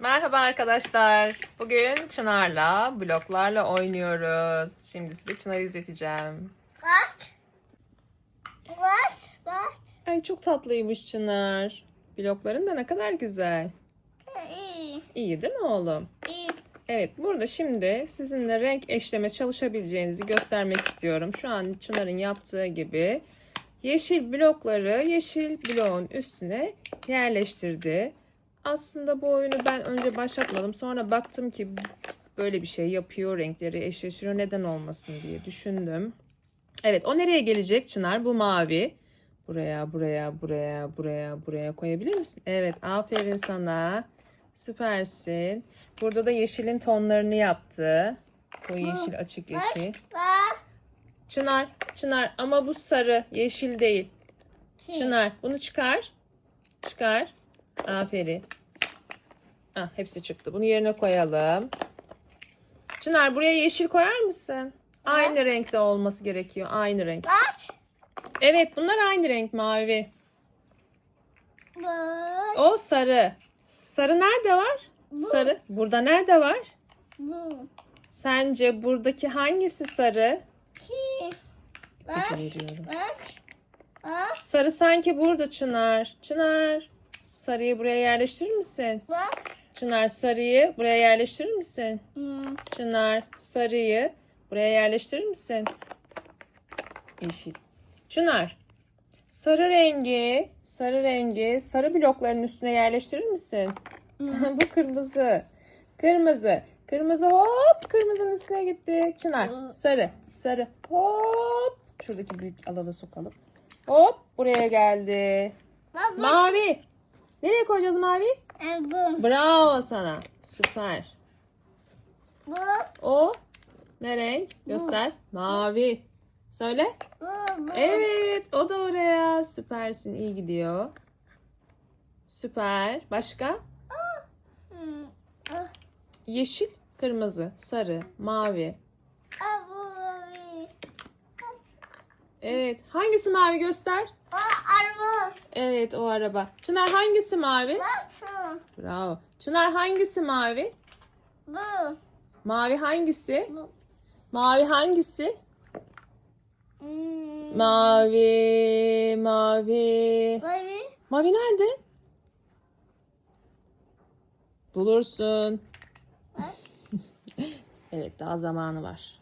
Merhaba arkadaşlar. Bugün Çınar'la bloklarla oynuyoruz. Şimdi size Çınar'ı izleteceğim. Bak. Bak. Bak. Ay çok tatlıymış Çınar. Blokların da ne kadar güzel. İyi. İyi değil mi oğlum? İyi. Evet burada şimdi sizinle renk eşleme çalışabileceğinizi göstermek istiyorum. Şu an Çınar'ın yaptığı gibi yeşil blokları yeşil bloğun üstüne yerleştirdi. Aslında bu oyunu ben önce başlatmadım. Sonra baktım ki böyle bir şey yapıyor, renkleri eşleştiriyor. Neden olmasın diye düşündüm. Evet o nereye gelecek Çınar? Bu mavi. Buraya, buraya, buraya, buraya, buraya koyabilir misin? Evet aferin sana. Süpersin. Burada da yeşilin tonlarını yaptı. Koyu yeşil, açık yeşil. Çınar, Çınar ama bu sarı, yeşil değil. Çınar bunu çıkar. Çıkar. Aferin. Ah, hepsi çıktı. Bunu yerine koyalım. Çınar buraya yeşil koyar mısın? Aynı renkte olması gerekiyor. Aynı renk. Bak. Evet bunlar aynı renk mavi. Bak. O sarı. Sarı nerede var? Sarı. Burada nerede var? Bu. Sence buradaki hangisi sarı? Ki. Bak. Bak. Bak. Sarı sanki burada Çınar. Çınar. Sarıyı buraya yerleştirir misin? Bak. Çınar sarıyı buraya yerleştirir misin? Hmm. Çınar sarıyı buraya yerleştirir misin? Yeşil. Çınar. Sarı rengi, sarı rengi, sarı blokların üstüne yerleştirir misin? Bu kırmızı. Kırmızı. Kırmızı hop kırmızının üstüne gitti. Çınar sarı, sarı hop. Şuradaki büyük alana sokalım. Hop buraya geldi. Mavi. Nereye koyacağız mavi? E, Bu. Bravo sana. Süper. Bu. O ne renk? Göster. Mavi. Söyle. Bu. Bu. Evet, o da oraya. Süpersin, iyi gidiyor. Süper. Başka? Hmm. Ah. Yeşil, kırmızı, sarı, mavi. Ah. Bu. Evet. Hangisi mavi göster? O. Evet, o araba. Çınar hangisi mavi? Bak şu. Bravo. Çınar hangisi mavi? Bu. Mavi hangisi? Bu. Mavi hangisi? Hmm. Mavi, mavi. Mavi. Mavi nerede? Bulursun. Evet daha zamanı var.